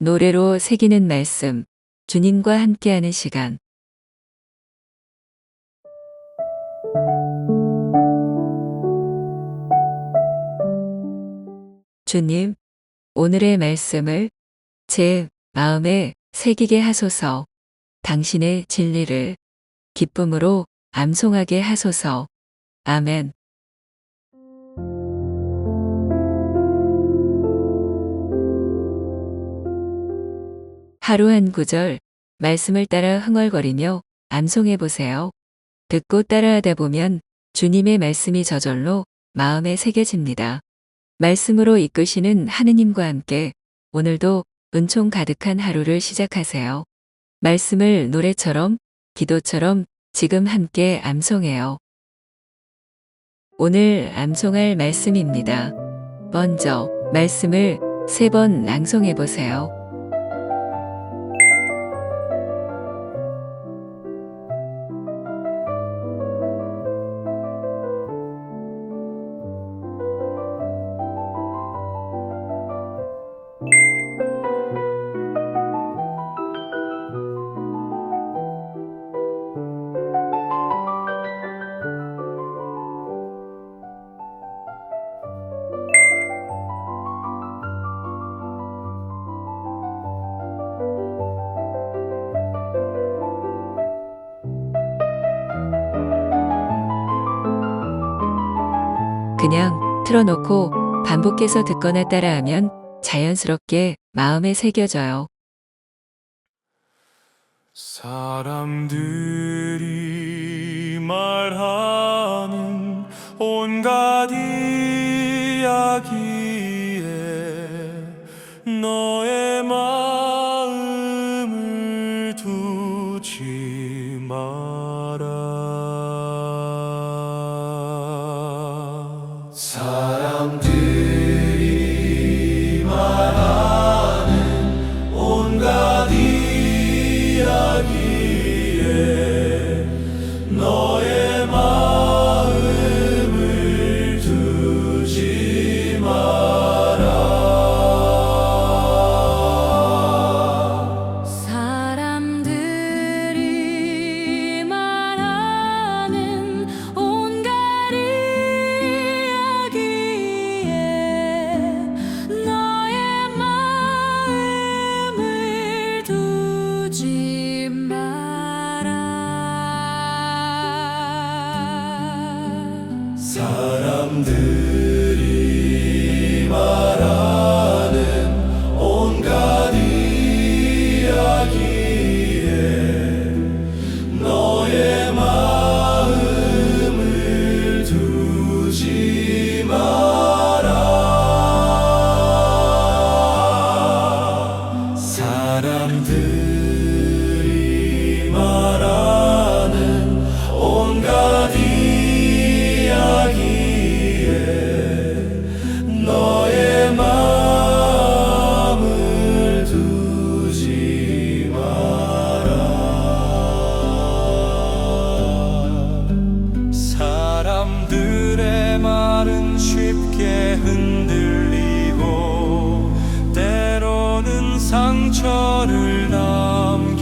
노래로 새기는 말씀, 주님과 함께하는 시간. 주님, 오늘의 말씀을 제 마음에 새기게 하소서. 당신의 진리를 기쁨으로 암송하게 하소서. 아멘. 하루 한 구절 말씀을 따라 흥얼거리며 암송해 보세요. 듣고 따라하다 보면 주님의 말씀이 저절로 마음에 새겨집니다. 말씀으로 이끄시는 하느님과 함께 오늘도 은총 가득한 하루를 시작하세요. 말씀을 노래처럼 기도처럼 지금 함께 암송해요. 오늘 암송할 말씀입니다. 먼저 말씀을 세 번 낭송해 보세요. 그냥 틀어놓고 반복해서 듣거나 따라하면 자연스럽게 마음에 새겨져요. 사람들이 말하는 온갖 이야기에 너의 마 쉽게 흔들리고 때로는 상처를 남겨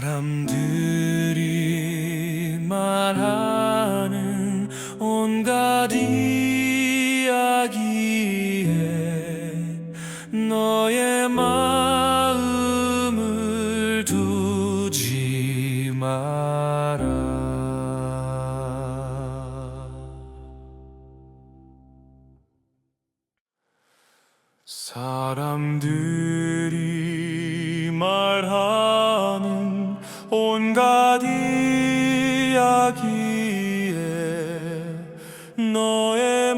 사람들. 이야기에 너의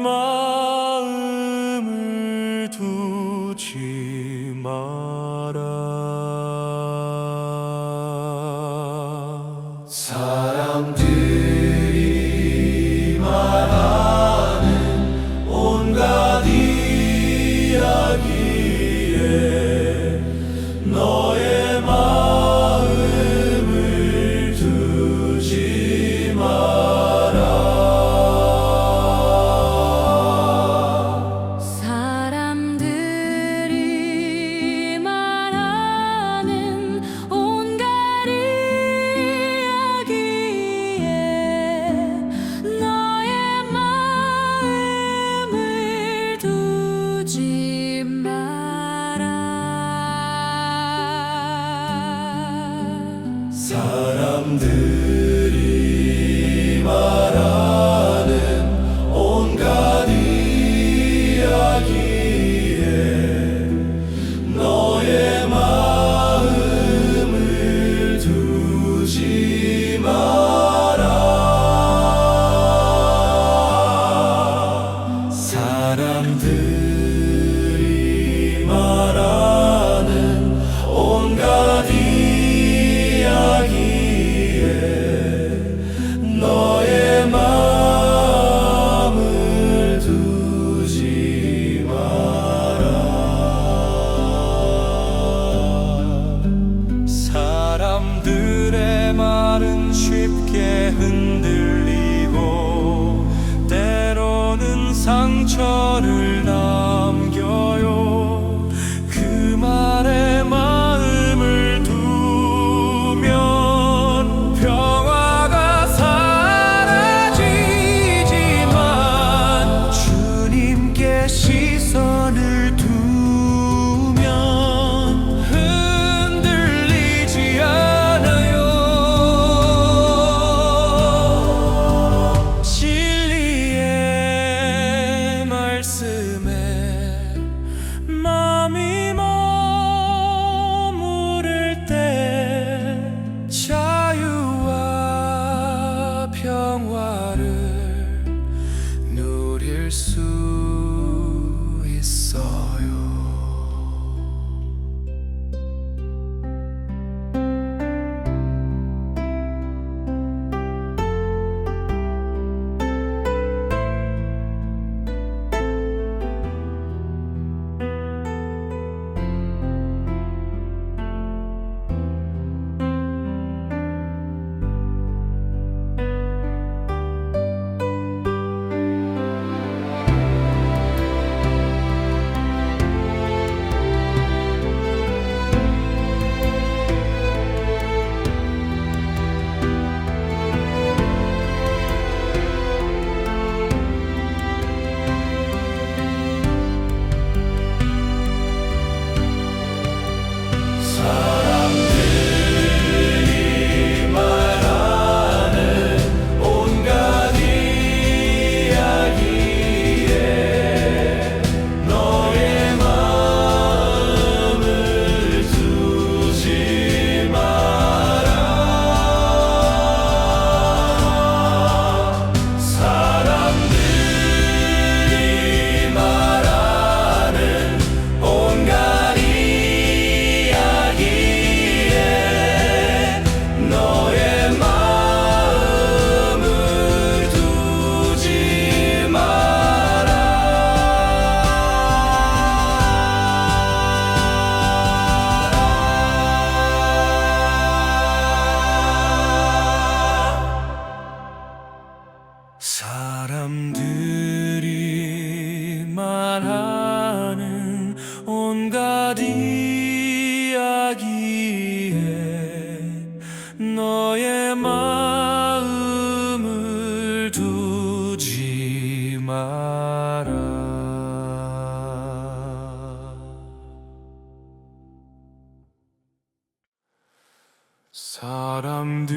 사람들이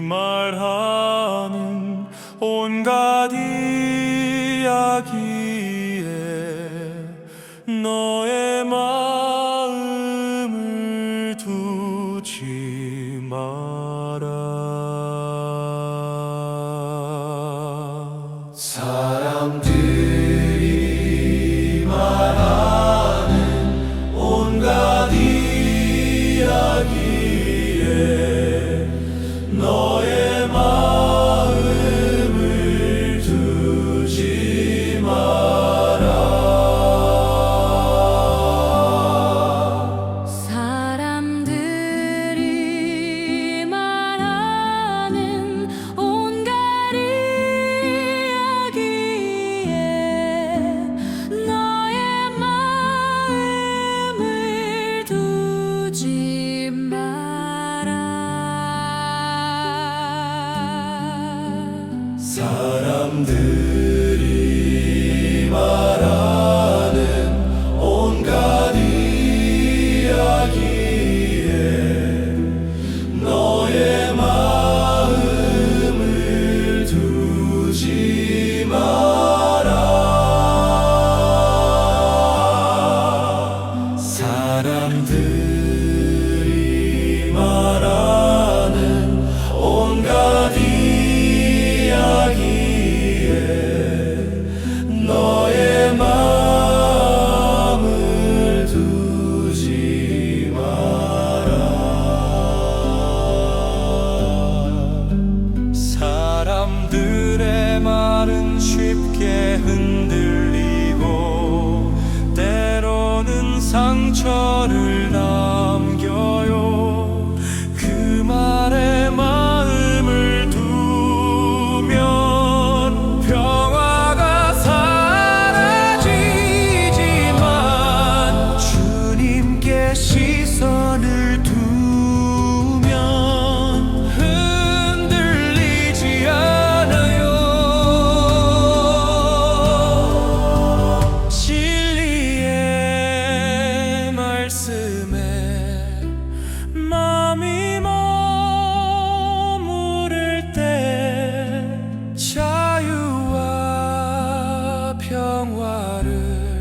말하는 온갖 사람들. water.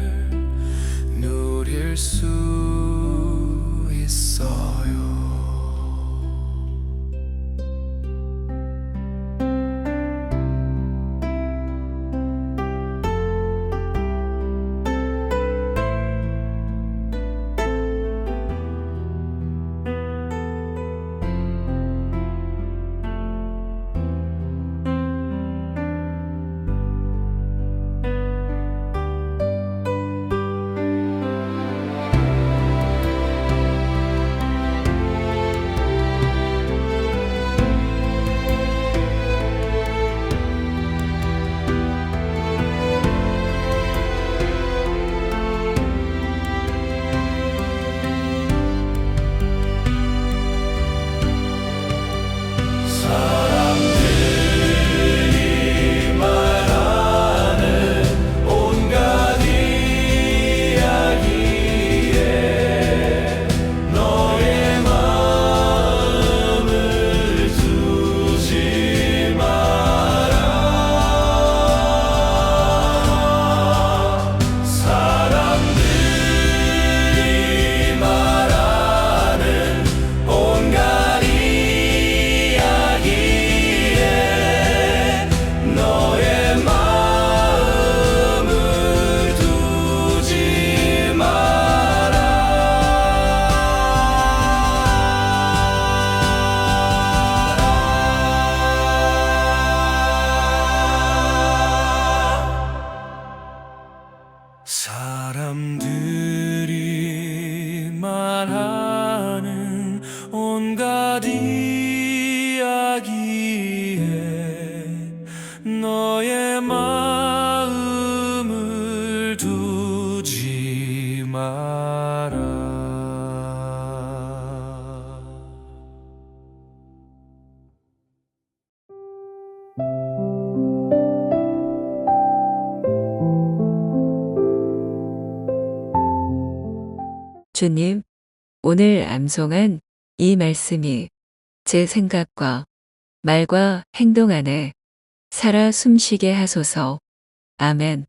주님, 오늘 암송한 이 말씀이 제 생각과 말과 행동 안에 살아 숨쉬게 하소서. 아멘.